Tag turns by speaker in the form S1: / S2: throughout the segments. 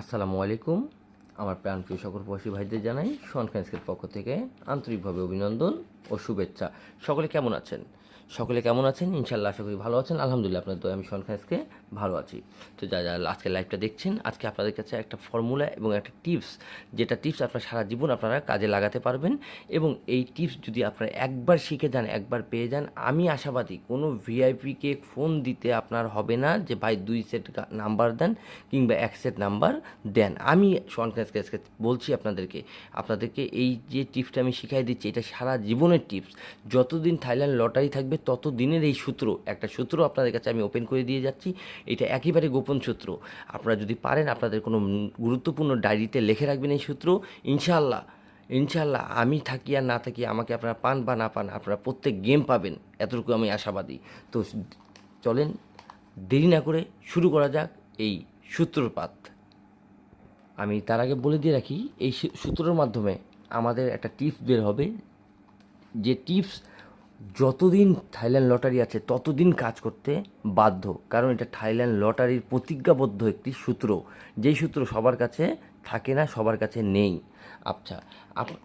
S1: আসসালামু আলাইকুম। আমার প্রাণপ্রিয় সকল প্রবাসী ভাইদের জানাই সন ফ্যান্সের পক্ষ থেকে আন্তরিকভাবে অভিনন্দন ও শুভেচ্ছা। সকলে কেমন আছেন? সকলে কেমন আছেন? ইনশাল্লাহ আশা করি ভালো আছেন। আলহামদুলিল্লাহ আপনার দয়া আমি শন ফ্যান্সকে ভালো আছি। তো যা যা আজকে লাইভটা দেখছেন, আজকে আপনাদের কাছে একটা ফর্মুলা এবং একটা টিপস যেটা টিপস আপনার সারা জীবন আপনারা কাজে লাগাতে পারবেন এবং এই টিপস যদি আপনারা একবার শিখে যান, একবার পেয়ে যান, আমি আশাবাদী কোনো ভিআইপিকে ফোন দিতে আপনার হবে না যে, ভাই, দুই সেট নাম্বার দেন কিংবা এক সেট নাম্বার দেন। আমি সনকাজ কাজকে বলছি আপনাদেরকে আপনাদেরকে এই যে টিপসটা আমি শিখাই দিচ্ছি, এটা সারা জীবনের টিপস যতদিন থাইল্যান্ড লটারি থাকবে তত দিনের এই সূত্র, একটা সূত্র আপনাদের কাছে আমি ওপেন করে দিয়ে যাচ্ছি। এটা একেবারে গোপন সূত্র। আপনারা যদি পারেন, আপনাদের কোনো গুরুত্বপূর্ণ ডায়েরিতে লিখে রাখবেন এই সূত্র। ইনশাআল্লাহ ইনশাল্লাহ আমি থাকি আর না থাকি, আমাকে আপনারা পান বা না পান, আপনারা প্রত্যেক গেম পাবেন। এতটুকু আমি আশাবাদী। তো চলেন, দেরি না করে শুরু করা যাক এই সূত্রপাত। আমি তার আগে বলে দিয়ে রাখি, এই সূত্রের মাধ্যমে আমাদের একটা টিপস বের হবে। যে টিপস যতদিন থাইল্যান্ড লটারি আছে, ততদিন কাজ করতে বাধ্য। কারণ এটা থাইল্যান্ড লটারির প্রতিজ্ঞাবদ্ধ একটি সূত্র। যেই সূত্র সবার কাছে থাকে না, সবার কাছে নেই। আচ্ছা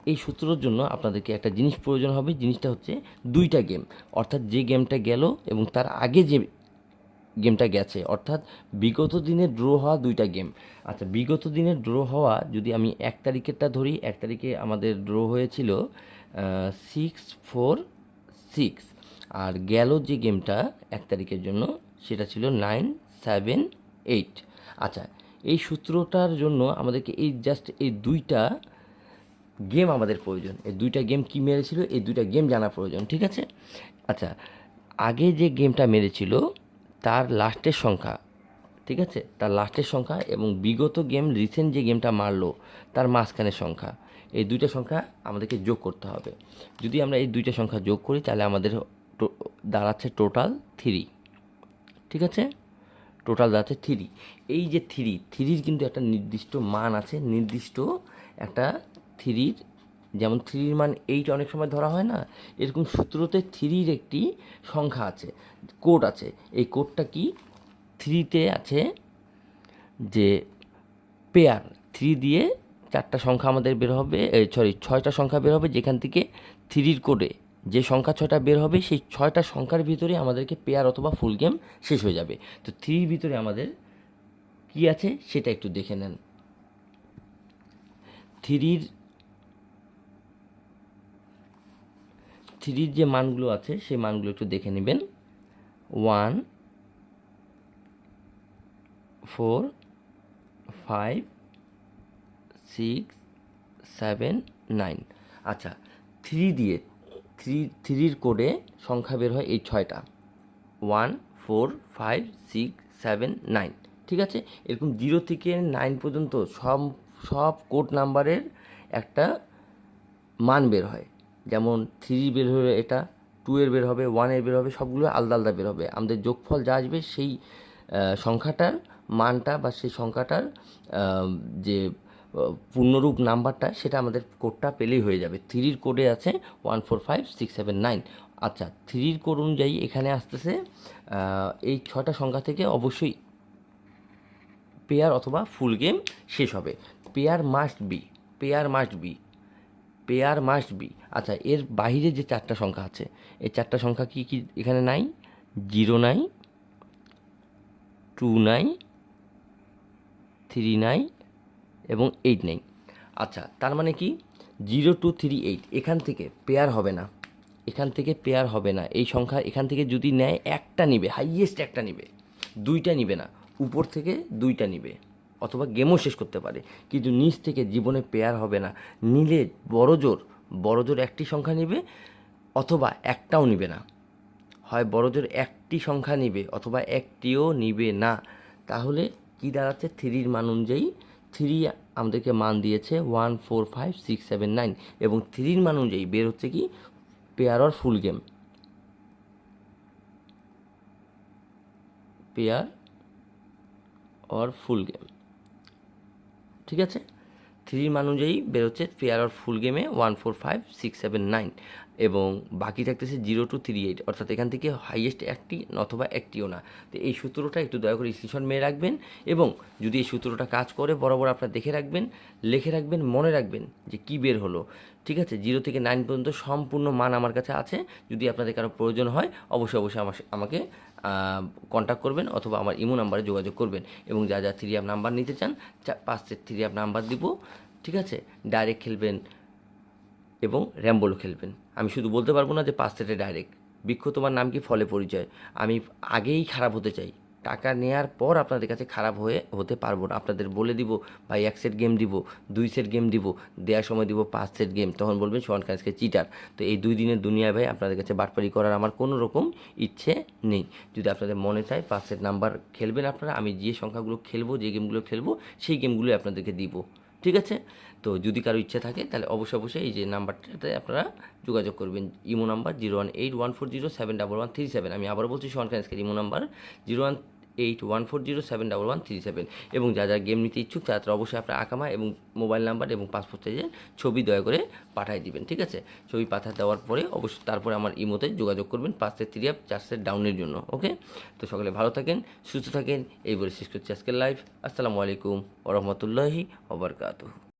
S1: এই সূত্রর জন্য আপনাদেরকে একটা জিনিস প্রয়োজন হবে। জিনিসটা হচ্ছে দুইটা গেম। অর্থাৎ যে গেমটা গেল এবং তার আগে যে গেমটা গেছে, অর্থাৎ বিগত দিনে ড্র হওয়া দুইটা গেম। আচ্ছা বিগত দিনে ড্র হওয়া, যদি আমি এক তারিখেরটা ধরি, এক তারিখে আমাদের ড্র হয়েছিল সিক্স ফোর সিক্স। আর গেল যে গেমটা এক তারিখের জন্য, সেটা ছিল নাইন, সেভেন, এইট। আচ্ছা এই সূত্রটার জন্য আমাদেরকে এই জাস্ট এই দুইটা গেম আমাদের প্রয়োজন। এই দুইটা গেম কি মেরেছিল? এই দুইটা গেম জানা প্রয়োজন, ঠিক আছে? আচ্ছা আগে যে গেমটা মেরেছিল, তার লাস্টের সংখ্যা, ঠিক আছে? তার লাস্টের সংখ্যা এবং বিগত গেম, রিসেন্ট যে গেমটা মারলো, তার মাঝখানের সংখ্যা। এই দুইটা সংখ্যা আমাদেরকে যোগ করতে হবে। যদি আমরা এই দুইটা সংখ্যা যোগ করি, তাহলে আমাদের দাঁড়াচ্ছে টোটাল থ্রি ঠিক আছে? টোটাল দাঁড়াচ্ছে থ্রি এই যে থ্রি থ্রির কিন্তু একটা নির্দিষ্ট মান আছে, নির্দিষ্ট একটা থ্রির যেমন থ্রির মান এইট অনেক সময় ধরা হয় না, এরকম সূত্রতে থ্রির একটি সংখ্যা আছে কোড আছে। এই কোডটা কি? থ্রিতে আছে যে পেয়ার থ্রি দিয়ে চারটা সংখ্যা আমাদের বের হবে সরি ছয়টা সংখ্যা বের হবে যেখান থেকে থ্রির কোডে যে সংখ্যা ছয়টা বের হবে, সেই ছয়টা সংখ্যার ভিতরে আমাদেরকে পেয়ার অথবা ফুল গেম শেষ হয়ে যাবে। তো থ্রির ভিতরে আমাদের কি আছে সেটা একটু দেখে নেন। থ্রির থ্রির যে মানগুলো আছে, সেই মানগুলো একটু দেখে নেবেন। One four five six, seven, nine. আচ্ছা থ্রি দিয়ে, থ্রি, থ্রির কোডে সংখ্যা বের হয় এই ছয়টা। One, four, five, six, seven, nine. ঠিক আছে? এরকম জিরো থেকে নাইন পর্যন্ত সব সব কোড নাম্বারের একটা মান বের হয়। যেমন থ্রি বের হবে এটা, টু এর বের হবে ওয়ানের বের হবে, সবগুলো আলাদা আলাদা বের হবে। আমাদের যোগফল যা আসবে সেই সংখ্যাটার মানটা বা সেই সংখ্যাটার যে পূর্ণরূপ নাম্বারটা সেটা আমাদের কোডটা পেলেই হয়ে যাবে। থ্রির কোডে আছে one four five six seven nine আচ্ছা থ্রির কোড অনুযায়ী এখানে আসতেছে এই ছটা সংখ্যা থেকে অবশ্যই পেয়ার অথবা ফুল গেম শেষ হবে। Pair must be pair must be pair must be আচ্ছা এর বাইরে যে চারটা সংখ্যা আছে, এই চারটা সংখ্যা কি কি এখানে নাই? জিরো নাই টু নাই থ্রি নাই এবং এইট নাই। আচ্ছা তার মানে কি? জিরো টু থ্রি এইট এখান থেকে পেয়ার হবে না। এখান থেকে পেয়ার হবে না। এই সংখ্যা এখান থেকে যদি নেয়, একটা নিবে হাইয়েস্ট একটা নিবে। দুইটা নিবে না, উপর থেকে দুইটা নিবে। অথবা গেমও শেষ করতে পারে। কিন্তু নিচ থেকে জীবনে পেয়ার হবে না। নিলে বড় জোর বড় জোর একটি সংখ্যা নিবে, অথবা একটাও নিবে না। হয় বড় জোর একটি সংখ্যা নিবে, অথবা একটিও নিবে না। তাহলে কি দাঁড়াচ্ছে? থ্রির মান অনুযায়ী থ্রি আমাদেরকে মান দিয়েছে one, four, five, six, seven, nine এবং থ্রির মান অনুযায়ী বের হচ্ছে কি pair or full game. Pair or full game. ঠিক আছে? থ্রির মান অনুযায়ী বেরোচ্ছে পেয়ার অর ফুল গেমে one, four, five, six, seven, nine. এবং বাকি থাকতেছে জিরো টু থ্রি এইট অর্থাৎ এখান থেকে হাইয়েস্ট একটি অথবা একটিও না। তো এই সূত্রটা একটু দয়া করে স্ক্রিনশট মেরে রাখবেন এবং যদি এই সূত্রটা কাজ করে, বরাবর আপনার দেখে রাখবেন, লিখে রাখবেন, মনে রাখবেন যে কী বের হলো। ঠিক আছে? জিরো থেকে নাইন পর্যন্ত সম্পূর্ণ মান আমার কাছে আছে। যদি আপনাদের কারও প্রয়োজন হয়, অবশ্যই অবশ্যই আমার আমাকে কন্ট্যাক্ট করবেন অথবা আমার ইমো নাম্বারে যোগাযোগ করবেন। এবং যা যা থ্রি অ্যাপ নাম্বার নিতে চান পাঁচ থ্রি অ্যাপ নাম্বার দিব। ঠিক আছে? ডাইরেক্ট খেলবেন এবং র্যাম্বোলো খেলবেন। আমি শুধু বলতে পারব না যে পাঁচ সেটে ডাইরেক্ট বৃক্ষ তোমার নাম কি? ফলে পরিচয়। আমি আগেই খারাপ হতে চাই। টাকা নেয়ার পর আপনাদের কাছে খারাপ হয়ে, হতে পারব না। আপনাদের বলে দিব, ভাই, এক সেট গেম দিব, দুই সেট গেম দিব দেওয়ার সময় দিব পাঁচ সেট গেম তখন বলবেন শোয়ান খানসকে চিটার তো এই দুই দিনের দুনিয়ায় ভাই আপনাদের কাছে বাটপারি করার আমার কোনো রকম ইচ্ছে নেই। যদি আপনাদের মনে চায় পাঁচ সেট নাম্বার খেলবেন আপনারা, আমি যে সংখ্যাগুলো খেলব, যে গেমগুলো খেলব, সেই গেমগুলো আপনাদেরকে দিব। ঠিক আছে? তো যদি কারও ইচ্ছে থাকে, তাহলে অবশ্যই অবশ্যই এই যে নাম্বারটাতে আপনারা যোগাযোগ করবেন। Imo number zero one eight one four zero seven double one three seven. আমি আবারও বলছি সন ক্যান্সকের imo number zero one eight one four zero seven double one three seven এবং যা যা গেম নিতে ইচ্ছুক তারা অবশ্যই আপনার আকামা এবং মোবাইল নাম্বার এবং পাসপোর্ট সাইজের ছবি দয়া করে পাঠিয়ে দিবেন, ঠিক আছে? ছবি পাঠিয়ে দেওয়ার পরে অবশ্যই তারপরে আমার ইমোতে যোগাযোগ করবেন পাঁচ সেট থ্রি অ্যাপ চার সেট ডাউনের জন্য ওকে তো সকলে ভালো থাকেন, সুস্থ থাকেন, এই বলে শেষ করছি আজকের লাইভ আসসালামু আলাইকুম ওরহমতুল্লাহি ওবরকাতুহ